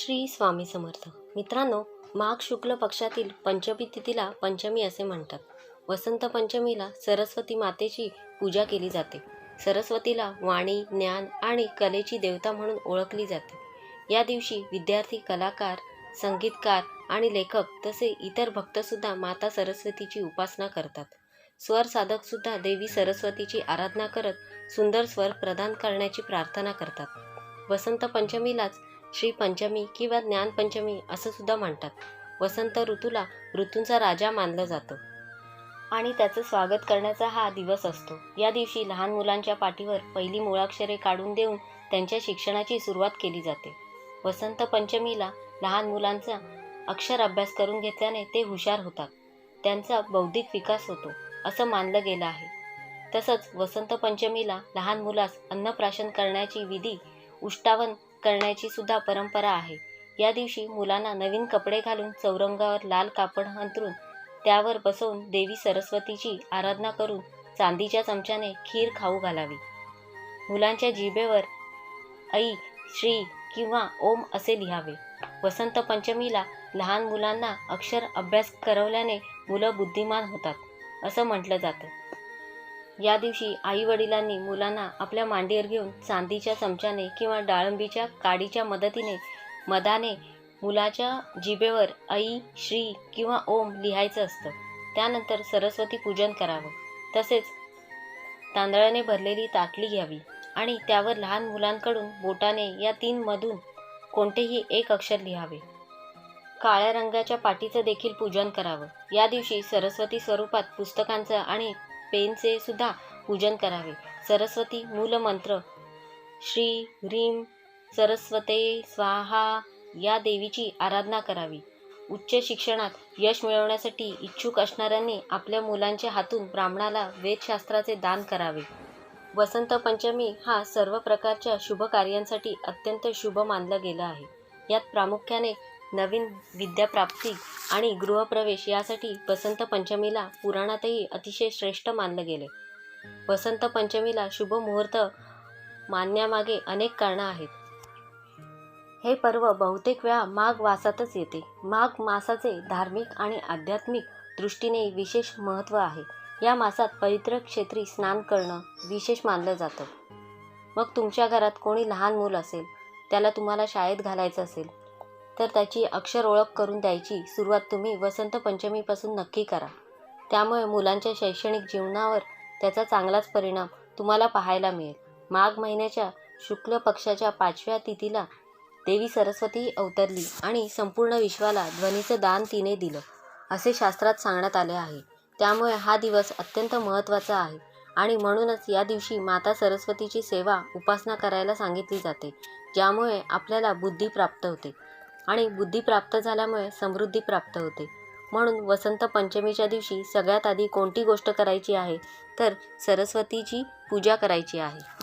श्री स्वामी समर्थ. मित्रांनो माघ शुक्ल पक्षातील पंचमी तिथीला पंचमी असे म्हणतात. वसंत पंचमीला सरस्वती मातेची पूजा केली जाते. सरस्वतीला वाणी ज्ञान आणि कलेची देवता म्हणून ओळखली जाते. या दिवशी विद्यार्थी कलाकार संगीतकार आणि लेखक तसे इतर भक्तसुद्धा माता सरस्वतीची उपासना करतात. स्वर साधकसुद्धा देवी सरस्वतीची आराधना करत सुंदर स्वर प्रदान करण्याची प्रार्थना करतात. वसंत पंचमीलाच श्री पंचमी किंवा ज्ञानपंचमी असं सुद्धा म्हणतात. वसंत ऋतूला ऋतूंचा राजा मानलं जातं. आणि त्याचं स्वागत करण्याचा हा दिवस असतो. या दिवशी लहान मुलांच्या पाठीवर पहिली मुळाक्षरे काढून देऊन त्यांच्या शिक्षणाची सुरुवात केली जाते. वसंत पंचमीला लहान मुलांचा अक्षर अभ्यास करून घेतल्याने ते हुशार होतात. त्यांचा बौद्धिक विकास होतो असं मानलं गेलं आहे. तसंच वसंत पंचमीला लहान मुलास अन्नप्राशन करण्याची विधी उष्टावन करण्याची सुद्धा परंपरा आहे. या दिवशी मुलांना नवीन कपडे घालून चौरंगावर लाल कापड अंतरून त्यावर बसवून देवी सरस्वतीची आराधना करून चांदीच्या चमच्याने खीर खाऊ घालावी. मुलांच्या जिभेवर ऐ श्री किंवा ओम असे लिहावे. वसंत पंचमीला लहान मुलांना अक्षर अभ्यास करवल्याने मुलं बुद्धिमान होतात असं म्हटलं जातं. या दिवशी आई वडिलांनी मुलांना आपल्या मांडीवर घेऊन चांदीच्या चमच्याने किंवा डाळंबीच्या काडीच्या मदतीने मदाने मुलाच्या जिभेवर आई श्री किंवा ओम लिहायचं असतं. त्यानंतर सरस्वती पूजन करावं. तसेच तांदळाने भरलेली ताटली घ्यावी आणि त्यावर लहान मुलांकडून बोटाने या तीन मधून कोणतेही एक अक्षर लिहावे. काळ्या रंगाच्या पाटीचं देखील पूजन करावं. या दिवशी सरस्वती स्वरूपात पुस्तकांचं आणि पेनचे सुद्धा पूजन करावे. सरस्वती मूलमंत्र. श्री ह्रीम सरस्वते स्वाहा. या देवीची आराधना करावी. उच्च शिक्षणात यश मिळवण्यासाठी इच्छुक असणाऱ्यांनी आपल्या मुलांच्या हातून ब्राह्मणाला वेदशास्त्राचे दान करावे. वसंत पंचमी हा सर्व प्रकारच्या शुभ कार्यांसाठी अत्यंत शुभ मानलं गेलं आहे. यात प्रामुख्याने नवीन विद्याप्राप्ती आणि गृहप्रवेश यासाठी वसंत पंचमीला पुराणातही अतिशय श्रेष्ठ मानलं गेले. वसंत पंचमीला शुभ मुहूर्त मानण्यामागे अनेक कारणं आहेत. हे पर्व बहुतेक वेळा माघ वासातच येते. माघ मासाचे धार्मिक आणि आध्यात्मिक दृष्टीने विशेष महत्त्व आहे. या मासात पवित्र क्षेत्री स्नान करणं विशेष मानलं जातं. मग तुमच्या घरात कोणी लहान मूल असेल त्याला तुम्हाला शाळेत घालायचं असेल तर त्याची अक्षर ओळख करून द्यायची. सुरुवात तुम्ही वसंत पंचमीपासून नक्की करा. त्यामुळे मुलांच्या शैक्षणिक जीवनावर त्याचा चांगलाच परिणाम तुम्हाला पाहायला मिळेल. माघ महिन्याच्या शुक्ल पक्षाच्या पाचव्या तिथीला देवी सरस्वती अवतरली आणि संपूर्ण विश्वाला ध्वनीचं दान तिने दिलं असे शास्त्रात सांगण्यात आले आहे. त्यामुळे हा दिवस अत्यंत महत्त्वाचा आहे आणि म्हणूनच या दिवशी माता सरस्वतीची सेवा उपासना करायला सांगितली जाते ज्यामुळे आपल्याला बुद्धी प्राप्त होते. आणि बुद्धी प्राप्त झाल्यामुळे समृद्धी प्राप्त होते. म्हणून वसंत पंचमीच्या दिवशी सगळ्यात आधी कोणती गोष्ट करायची आहे? तर सरस्वतीची पूजा करायची आहे.